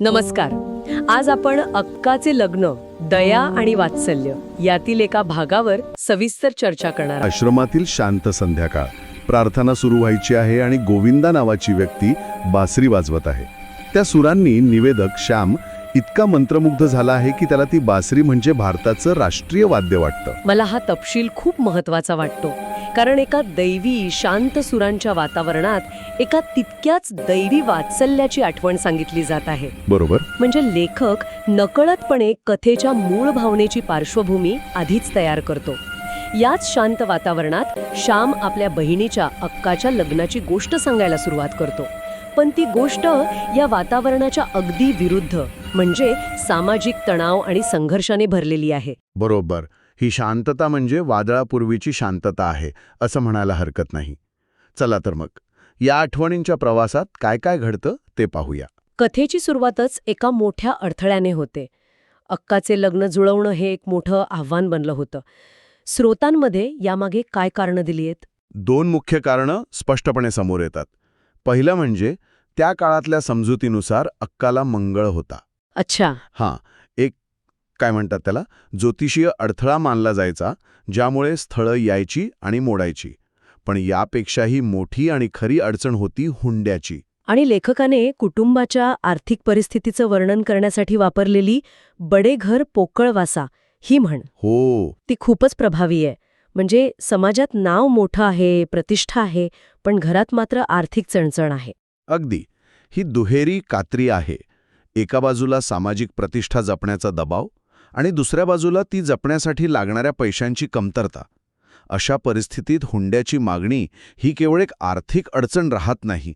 नमस्कार. आज आपण अक्काचे लग्न दया आणि वात्सल्य यातील एका भागावर सविस्तर चर्चा करणार आहोत. आश्रमातील शांत संध्याकाळ. प्रार्थना सुरू व्हायची आहे आणि गोविंदा नावाची व्यक्ती बासरी वाजवत आहे. त्या सुरांनी निवेदक श्याम इतका मंत्रमुग्ध झाला आहे की त्याला ती बासरी म्हणजे भारताचं राष्ट्रीय वाद्य वाटतं. मला हा तपशील खूप महत्त्वाचा वाटतो. कारण एका दैवी शांत सुरांच्या वातावरणात एका तितक्याच दैवी वात्सल्याची आठवण सांगितली जात आहे. बरोबर. म्हणजे लेखक नकळतपणे कथेच्या मूळ भावनेची पार्श्वभूमी आधीच तयार करतो. याच शांत वातावरणात श्याम आपल्या बहिणीच्या अक्काच्या लग्नाची गोष्ट सांगायला सुरुवात करतो. पण ती गोष्ट या वातावरणाच्या अगदी विरुद्ध म्हणजे सामाजिक तणाव आणि संघर्षाने भरलेली आहे. बरोबर. ही शांतता म्हणजे वादळापूर्वीची शांतता आहे असं म्हणायला हरकत नाही. चला तर मग या आठवणींच्या प्रवासात काय काय घडतं ते पाहूया. कथेची सुरुवातच एका मोठ्या अडथळ्याने होते. अक्काचे लग्न जुळवणं हे एक मोठं आव्हान बनलं होतं. स्रोतांमध्ये यामागे काय कारणं दिली आहेत? दोन मुख्य कारणं स्पष्टपणे समोर येतात. पहिलं म्हणजे त्या काळातल्या समजुतीनुसार अक्काला मंगळ होता. अच्छा. हां एक काय म्हणतात त्याला? ज्योतिषीय अडथळा मानला जायचा ज्यामुळे स्थळं यायची आणि मोडायची. पण यापेक्षाही मोठी आणि खरी अडचण होती हुंड्याची. आणि लेखकाने कुटुंबाच्या आर्थिक परिस्थितीचं वर्णन करण्यासाठी वापरलेली बडे घर पोकळवासा ही म्हण. हो. ती खूपच प्रभावी आहे. म्हणजे समाजात नाव मोठं आहे प्रतिष्ठा आहे पण घरात मात्र आर्थिक चणचण आहे. अगदी. ही दुहेरी कात्री आहे. एका बाजूला सामाजिक प्रतिष्ठा जपण्याचा दबाव आणि दुसऱ्या बाजूला ती जपण्यासाठी लागणाऱ्या पैशांची कमतरता. अशा परिस्थितीत हुंड्याची मागणी ही केवळ एक आर्थिक अडचण राहत नाही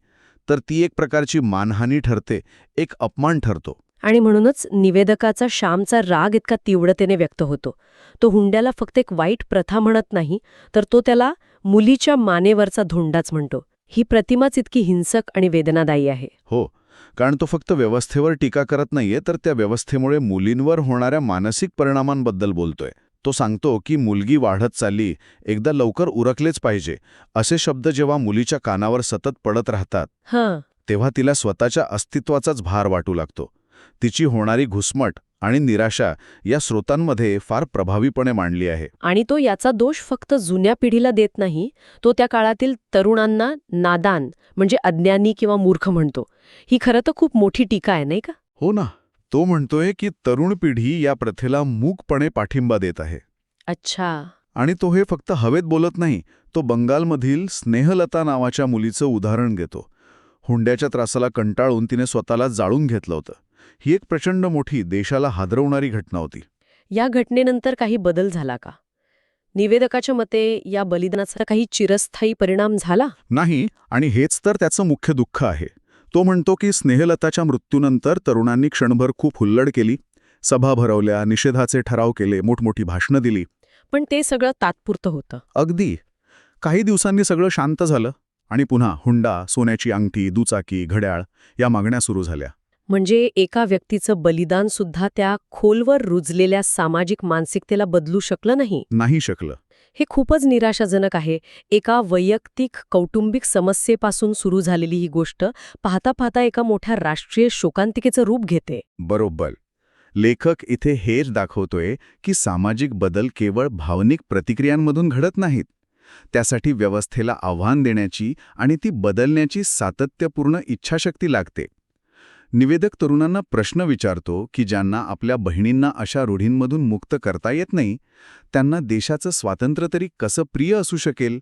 तर ती एक प्रकारची मानहानी ठरते एक अपमान ठरतो. आणि म्हणूनच निवेदकाचा श्यामचा राग इतका तीव्रतेने व्यक्त होतो. तो हुंड्याला फक्त एक वाईट प्रथा म्हणत नाही तर तो त्याला मुलीच्या मानेवरचा धोंडाच म्हणतो. ही प्रतिमाच इतकी हिंसक आणि वेदनादायी आहे. हो कारण तो फक्त व्यवस्थेवर टीका करत नाहीये तर त्या व्यवस्थेमुळे मुलींवर होणाऱ्या मानसिक परिणामांबद्दल बोलतोय. तो सांगतो की मुलगी वाढत चालली एकदा लवकर उरकलेच पाहिजे असे शब्द जेव्हा मुलीच्या कानावर सतत पडत राहतात हां. तेव्हा तिला स्वतःच्या अस्तित्वाचाच भार वाटू लागतो. तिची होणारी घुसमट आणि निराशा या स्रोतांमध्ये फार प्रभावीपणे मांडली आहे. आणि तो याचा दोष फक्त जुन्या पिढीला देत नाही तो त्या काळातील तरुणांना नादान म्हणजे अज्ञानी किंवा मूर्ख म्हणतो. ही खरं तर खूप मोठी टीका आहे नाही का? हो ना. तो म्हणतोय की तरुण पिढी या प्रथेला मूकपणे पाठिंबा देत आहे. अच्छा. आणि तो हे फक्त हवेत बोलत नाही तो बंगालमधील स्नेहलता नावाच्या मुलीचं उदाहरण घेतो. हुंड्याच्या त्रासाला कंटाळून तिने स्वतःला जाळून घेतलं होतं. ही एक प्रचंड मोठी देशाला हादरवणारी घटना होती. या घटनेनंतर काही बदल झाला का? निवेदकाच्या मते या बलिदानाचा काही चिरस्थायी परिणाम झाला? नाही आणि हेच तर त्याचं मुख्य दुःख आहे. तो म्हणतो की स्नेहलताच्या मृत्यूनंतर तरुणांनी क्षणभर खूप हुल्लड केली सभा भरवल्या निषेधाचे ठराव केले मोठमोठी भाषणं दिली. पण ते सगळं तात्पुरतं होतं. अगदी. काही दिवसांनी सगळं शांत झालं आणि पुन्हा हुंडा सोन्याची अंगठी दुचाकी घड्याळ या मागण्या सुरू झाल्या. म्हणजे एका व्यक्तीचं बलिदान सुद्धा त्या खोलवर रुजलेल्या सामाजिक मानसिकतेला बदलू शकलं नाही? नाही शकलं. हे खूपच निराशाजनक आहे. एका वैयक्तिक कौटुंबिक समस्येपासून सुरू झालेली ही गोष्ट पाहता पाहता एका मोठ्या राष्ट्रीय शोकांतिकेचं रूप घेते. बरोबर. लेखक इथे हेच दाखवतोय की सामाजिक बदल केवळ भावनिक प्रतिक्रियांमधून घडत नाहीत. त्यासाठी व्यवस्थेला आव्हान देण्याची आणि ती बदलण्याची सातत्यपूर्ण इच्छाशक्ती लागते. निवेदक तरुणांना प्रश्न विचारतो की ज्यांना आपल्या बहिणींना अशा रूढींमधून मुक्त करता येत नाही त्यांना देशाचं स्वातंत्र्य तरी कसं प्रिय असू शकेल?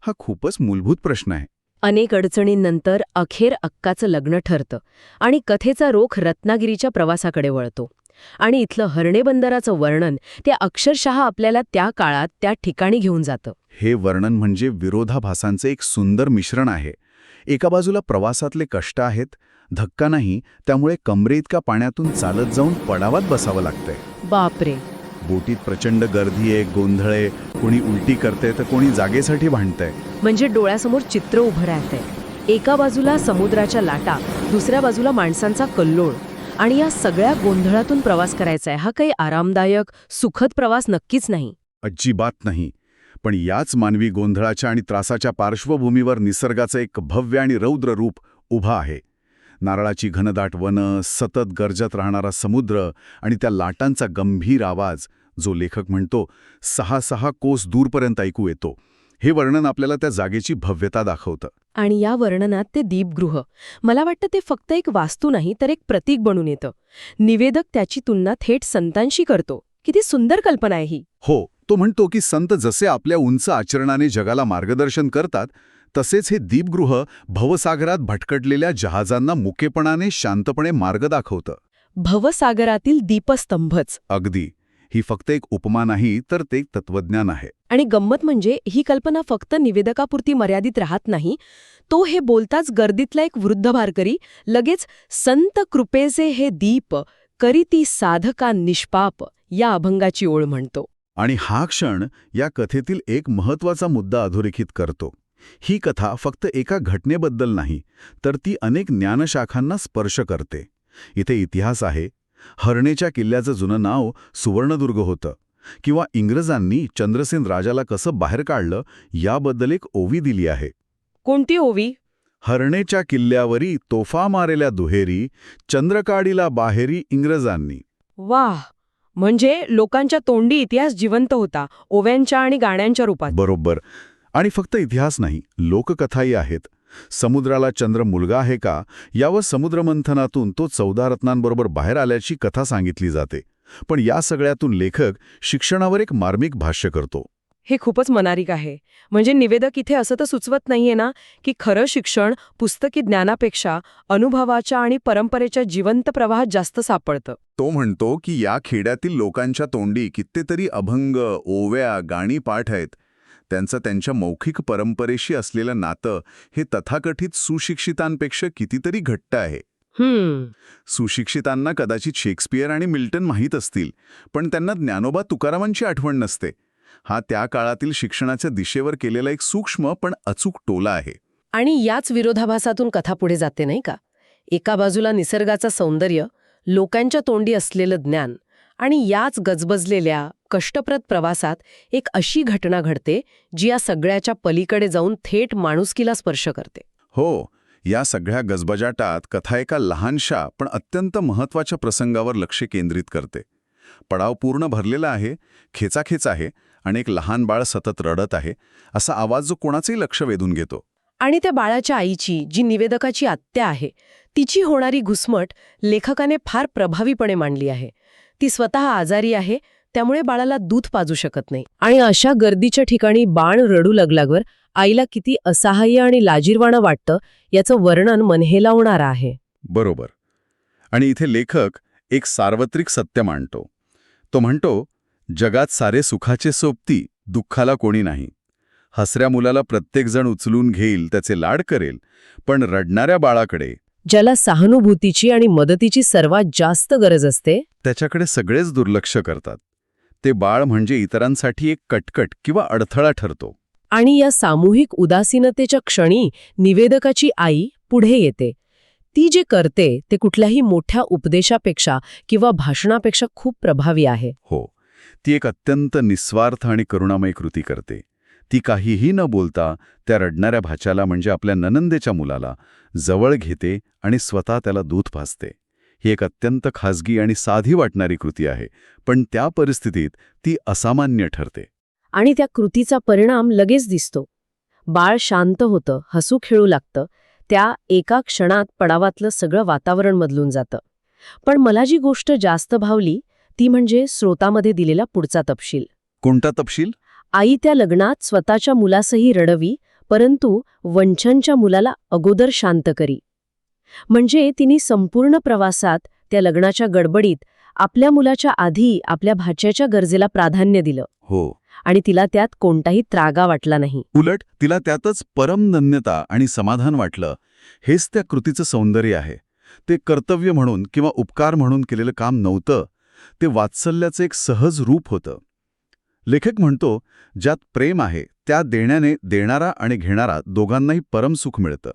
हा खूपच मूलभूत प्रश्न आहे. अनेक अडचणींनंतर अखेर अक्काचं लग्न ठरतं आणि कथेचा रोख रत्नागिरीच्या प्रवासाकडे वळतो. आणि इथलं हरणे बंदराचं वर्णन ते अक्षरशः आपल्याला त्या काळात त्या ठिकाणी घेऊन जातं. हे वर्णन म्हणजे विरोधाभासांचे एक सुंदर मिश्रण आहे. एका बाजूला प्रवासातले कष्ट आहेत धक्का नाही त्यामुळे कमरेइतका पाण्यातून चालत जाऊन पडावात बसावं लागतंय. बापरे! बोटीत प्रचंड गर्दी आहे गोंधळे कोणी उलटी करते तर कोणी जागेसाठी भांडतंय. म्हणजे डोळ्यासमोर चित्र उभं राहतंय. एका बाजूला समुद्राच्या लाटा दुसऱ्या बाजूला माणसांचा कल्लोळ. आणि या सगळ्या गोंधळातून प्रवास करायचा आहे हा काही आरामदायक सुखद प्रवास नक्कीच नाही. अजिबात नाही. पण याच मानवी गोंधळाच्या आणि त्रासाच्या पार्श्वभूमीवर निसर्गाचं एक भव्य आणि रौद्र रूप उभा आहे. नारळाची घनदाट वनं सतत गरजत राहणारा समुद्र आणि त्या लाटांचा गंभीर आवाज जो लेखक म्हणतो सहा सहा कोस दूरपर्यंत ऐकू येतो. हे वर्णन आपल्याला त्या जागेची भव्यता दाखवतं. आणि या वर्णनात ते दीपगृह. मला वाटतं ते फक्त एक वास्तू नाही तर एक प्रतीक बनून येतं. निवेदक त्याची तुलना थेट संतांशी करतो. किती सुंदर कल्पना आहे ही. हो तो म्हणतो की संत जसे आपल्या उंच आचरणाने जगाला मार्गदर्शन करतात तसेच हे दीपगृह भवसागरात भटकटलेल्या जहाजांना मुकेपणाने शांतपणे मार्ग दाखवतं. भवसागरातील दीपस्तंभच. अगदी. ही फक्त एक उपमा नाही तर ते एक तत्वज्ञान आहे. आणि गंमत म्हणजे ही कल्पना फक्त निवेदकापुरती मर्यादित राहत नाही तो हे बोलताच गर्दीतला एक वृद्ध वारकरी लगेच संत कृपेचे हे दीप करीती साधका निष्पाप या अभंगाची ओळ म्हणतो. आणि हा क्षण या कथेतील एक महत्त्वाचा मुद्दा अधोरेखित करतो. ही कथा फक्त एका घटनेबद्दल नाही तर ती अनेक ज्ञानशाखांना स्पर्श करते. इथे इतिहास आहे. हरणेच्या किल्ल्याचं जुनं नाव सुवर्णदुर्ग होतं किंवा इंग्रजांनी चंद्रसेन राजाला कसं बाहेर काढलं याबद्दल एक ओवी दिली आहे. कोणती ओवी? हरणेच्या किल्ल्यावरी तोफा मारेल्या दुहेरी चंद्रकाडीला बाहेरी इंग्रजांनी. वाह! म्हणजे लोकांच्या तोंडी इतिहास जिवंत होता ओव्यांच्या आणि गाण्यांच्या रूपात. बरोबर. आणि फक्त इतिहास नाही लोककथाही आहेत. समुद्राला चंद्र मुलगा आहे का यावर समुद्रमंथनातून तो चौदा रत्नांबरोबर बाहेर आल्याची कथा सांगितली जाते. पण या सगळ्यातून लेखक शिक्षणावर एक मार्मिक भाष्य करतो. हे खूपच मनारिक आहे. म्हणजे निवेदक इथे असं तर सुचवत नाहीये ना की खरं शिक्षण पुस्तकी ज्ञानापेक्षा अनुभवाच्या आणि परंपरेच्या जिवंत प्रवाहात जास्त सापडतं. तो म्हणतो की या खेड्यातील लोकांच्या तोंडी कितीतरी अभंग ओव्या गाणी पाठ आहेत. त्यांचं त्यांच्या मौखिक परंपरेशी असलेलं नातं हे तथाकथित सुशिक्षितांपेक्षा कितीतरी घट्ट आहे. सुशिक्षितांना कदाचित शेक्सपियर आणि मिल्टन माहीत असतील पण त्यांना ज्ञानोबा तुकारामांची आठवण नसते. हा त्या काळातील शिक्षणाच्या दिशेवर केलेला एक सूक्ष्म पण अचूक टोला आहे. आणि याच विरोधाभासातून कथा पुढे जाते नाही का? एका बाजूला निसर्गाचं सौंदर्य लोकांच्या तोंडी असलेलं ज्ञान आणि याच गजबजलेल्या कष्टप्रद प्रवासात एक अशी घटना घडते जी या सगळ्याच्या पलीकडे जाऊन थेट माणुसकीला स्पर्श करते. हो या सगळ्या गजबजाटात कथा एका लहानशा पण अत्यंत महत्त्वाच्या प्रसंगावर लक्ष केंद्रित करते. पडाव पूर्ण भरलेला आहे खेचाखेच आहे आणि एक लहान बाळ सतत रडत आहे असा आवाज जो कोणाचंही लक्ष वेधून घेतो. आणि त्या बाळाच्या आईची जी निवेदकाची आत्या आहे तिची होणारी घुसमट लेखकाने फार प्रभावीपणे मांडली आहे. ती स्वतः आजारी आहे त्यामुळे बाळाला दूध पाजू शकत नाही. आणि अशा गर्दीच्या ठिकाणी बाण रडू लागल्यावर आईला किती असहाय्य आणि लाजीरवाणं वाटतं याचं वर्णन मनहेलावणारं आहे. बरोबर. आणि इथे लेखक एक सार्वत्रिक सत्य मांडतो. तो म्हणतो जगात सारे सुखाचे सोबती दुःखाला कोणी नाही. हसऱ्या मुलाला प्रत्येकजण उचलून घेईल त्याचे लाड करेल पण रडणाऱ्या बाळाकडे ज्याला सहानुभूतीची आणि मदतीची सर्वात जास्त गरज असते? त्याच्याकडे सगळेच दुर्लक्ष करतात. ते बाळ म्हणजे इतरांसाठी एक कटकट किंवा अडथळा ठरतो. आणि या सामूहिक उदासीनतेच्या क्षणी निवेदकाची आई पुढे येते. ती जे करते ते कुठल्याही मोठ्या उपदेशापेक्षा किंवा भाषणापेक्षा खूप प्रभावी आहे. हो. ती एक अत्यंत निस्वार्थ आणि करुणामय कृती करते. ती काहीही न बोलता त्या रडणाऱ्या भाच्याला म्हणजे आपल्या ननंदेच्या मुलाला जवळ घेते आणि स्वतः त्याला दूध भासते ही एक अत्यंत खाजगी आणि साधी वाटणारी कृती आहे पण त्या परिस्थितीत ती असामान्य ठरते. आणि त्या कृतीचा परिणाम लगेच दिसतो. बाळ शांत होतं हसू खेळू लागतं त्या एका क्षणात पडावातलं सगळं वातावरण बदलून जातं. पण मला जी गोष्ट जास्त भावली ती म्हणजे स्रोतामध्ये दिलेला पुढचा तपशील. कोणता तपशील? आई त्या लग्नात स्वतःच्या मुलासही रडवी परंतु वंचनच्या मुलाला अगोदर शांत करी. म्हणजे तिने संपूर्ण प्रवासात त्या लग्नाच्या गडबडीत आपल्या मुलाच्या आधी आपल्या भाच्याच्या गरजेला प्राधान्य दिलं. हो. आणि तिला त्यात कोणताही त्रागा वाटला नाही. उलट तिला त्यातच परमधन्यता आणि समाधान वाटलं. हेच त्या कृतीचं सौंदर्य आहे. ते कर्तव्य म्हणून किंवा उपकार म्हणून केलेलं काम नव्हतं. ते वात्सल्याचं एक सहज रूप होतं. लेखक म्हणतो ज्यात प्रेम आहे त्या देण्याने देणारा आणि घेणारा दोघांनाही परमसुख मिळतं.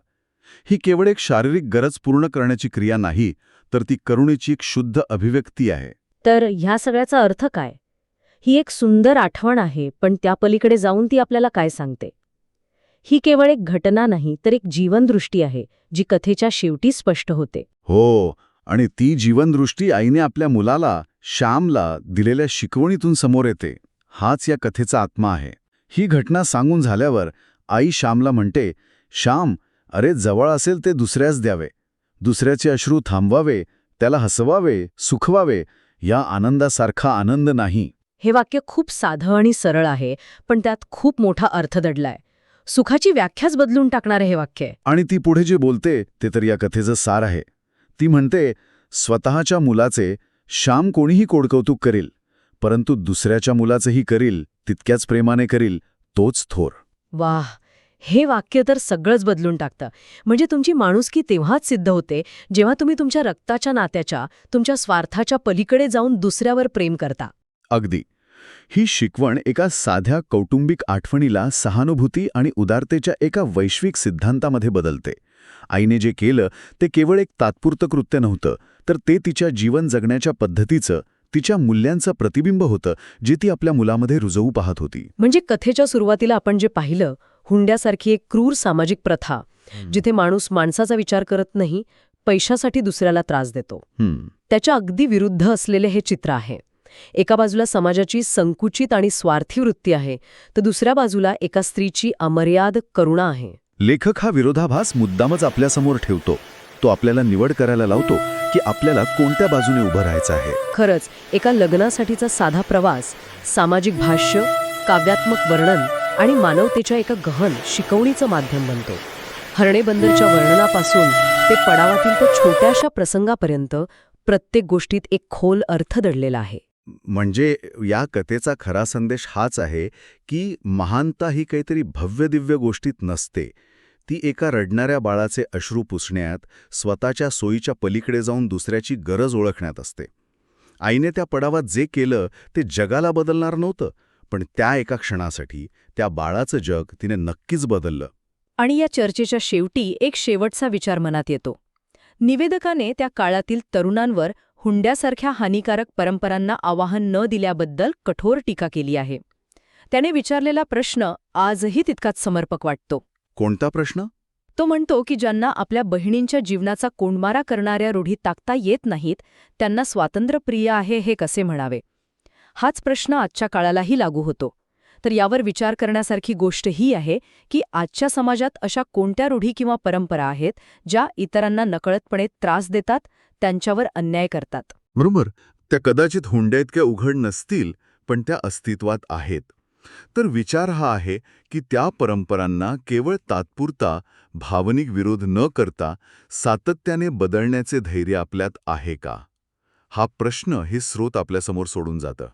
ही केवळ एक शारीरिक गरज पूर्ण करण्याची क्रिया नाही तर ती करुणेची एक शुद्ध अभिव्यक्ती आहे. तर ह्या सगळ्याचा अर्थ काय? ही एक सुंदर आठवण आहे पण त्या पलीकडे जाऊन ती आपल्याला काय सांगते? ही केवळ एक घटना नाही तर एक जीवनदृष्टी आहे जी कथेच्या शेवटी स्पष्ट होते. हो आणि ती जीवनदृष्टी आईने आपल्या मुलाला श्यामला दिलेल्या शिकवणीतून समोर येते. हाच या कथेचा आत्मा आहे. ही घटना सांगून झाल्यावर आई श्यामला म्हणते श्याम अरे जवळ असेल ते दुसऱ्याच द्यावे. दुसऱ्याचे अश्रू थांबवावे त्याला हसवावे सुखवावे या आनंदासारखा आनंद नाही. हे वाक्य खूप साधं आणि सरळ आहे पण त्यात खूप मोठा अर्थ दडलाय. सुखाची व्याख्याच बदलून टाकणारे हे वाक्य. आणि ती पुढे जे बोलते ते तर या कथेचं सार आहे. ती म्हणते स्वतःच्या मुलाचे श्याम कोणीही कोडकौतुक करील परंतु दुसऱ्याच्या मुलाचंही करील तितक्याच प्रेमाने करील तोच थोर. वाह! हे वाक्य तर सगळंच बदलून टाकतं. म्हणजे तुमची माणुसकी तेव्हाच सिद्ध होते जेव्हा तुम्ही तुमच्या रक्ताच्या नात्याच्या तुमच्या स्वार्थाच्या पलीकडे जाऊन दुसऱ्यावर प्रेम करता. अगदी. ही शिकवण एका साध्या कौटुंबिक आठवणीला सहानुभूती आणि उदारतेच्या एका वैश्विक सिद्धांतामध्ये बदलते. आईने जे केलं ते केवळ एक तात्पुरतं कृत्य नव्हतं तर ते तिच्या जीवन जगण्याच्या पद्धतीचं तिच्या मूल्यांचं प्रतिबिंब होतं जे ती आपल्या मुलामध्ये रुजवू पाहत होती. म्हणजे कथेच्या सुरुवातीला आपण जे पाहिलं हुंड्यासारखी एक क्रूर सामाजिक प्रथा जिथे माणूस माणसाचा विचार करत नाही पैशासाठी दुसऱ्याला त्रास देतो. त्याच्या अगदी विरुद्ध असलेले हे चित्र आहे. एका बाजूला समाजाची संकुचित आणि स्वार्थी वृत्ती आहे तर दुसऱ्या बाजूला एका स्त्रीची अमर्याद करुणा आहे. लेखक हा विरोधाभास मुद्दामच आपल्यासमोर ठेवतो. तो आपल्याला निवड करायला लावतो की आपल्याला कोणत्या बाजूने उभं राहायचं आहे. खरंच एका लग्नासाठीचा साधा प्रवास सामाजिक भाष्य काव्यात्मक वर्णन आणि मानवतेच्या एका गहन शिकवणीचं माध्यम बनतो. हरणेबंदरच्या वर्णनापासून ते पडावातील त्या छोट्याशा प्रसंगापर्यंत प्रत्येक गोष्टीत एक खोल अर्थ दडलेला आहे. म्हणजे या कथेचा खरा संदेश हाच आहे की महानता ही काहीतरी भव्य दिव्य गोष्टीत नसते. ती एका रडणाऱ्या बाळाचे अश्रू पुसण्यात स्वतःच्या सोयीच्या पलीकडे जाऊन दुसऱ्याची गरज ओळखण्यात असते. आईने त्या पडावात जे केलं ते जगाला बदलणार नव्हतं पण त्या एका क्षणासाठी त्या बाळाचं जग तिने नक्कीच बदललं. आणि या चर्चेच्या शेवटी एक शेवटचा विचार मनात येतो. निवेदकाने त्या काळातील तरुणांवर हुंड्यासारख्या हानिकारक परंपरांना आवाहन न दिल्याबद्दल कठोर टीका केली आहे. त्याने विचारलेला प्रश्न आजही तितकाच समर्पक वाटतो. कोणता प्रश्न? तो म्हणतो की ज्यांना आपल्या बहिणींच्या जीवनाचा कोंडमारा करणाऱ्या रूढी टाकता येत नाहीत त्यांना स्वातंत्र्यप्रिय आहे हे कसे म्हणावे? हाच प्रश्न आजच्या काळालाही लागू होतो. तर यावर विचार करण्यासारखी गोष्ट ही आहे की आजच्या समाजात अशा कोणत्या रूढी किंवा परंपरा आहेत ज्या इतरांना नकळतपणे त्रास देतात त्यांच्यावर अन्याय करतात? बरोबर. त्या कदाचित हुंड्या इतक्या उघड नसतील पण त्या अस्तित्वात आहेत. तर विचार हा आहे की त्या परंपरांना केवळ तात्पुरता भावनिक विरोध न करता सातत्याने बदलण्याचे धैर्य आपल्यात आहे का? हा प्रश्न हे स्रोत आपल्यासमोर सोडून जातं.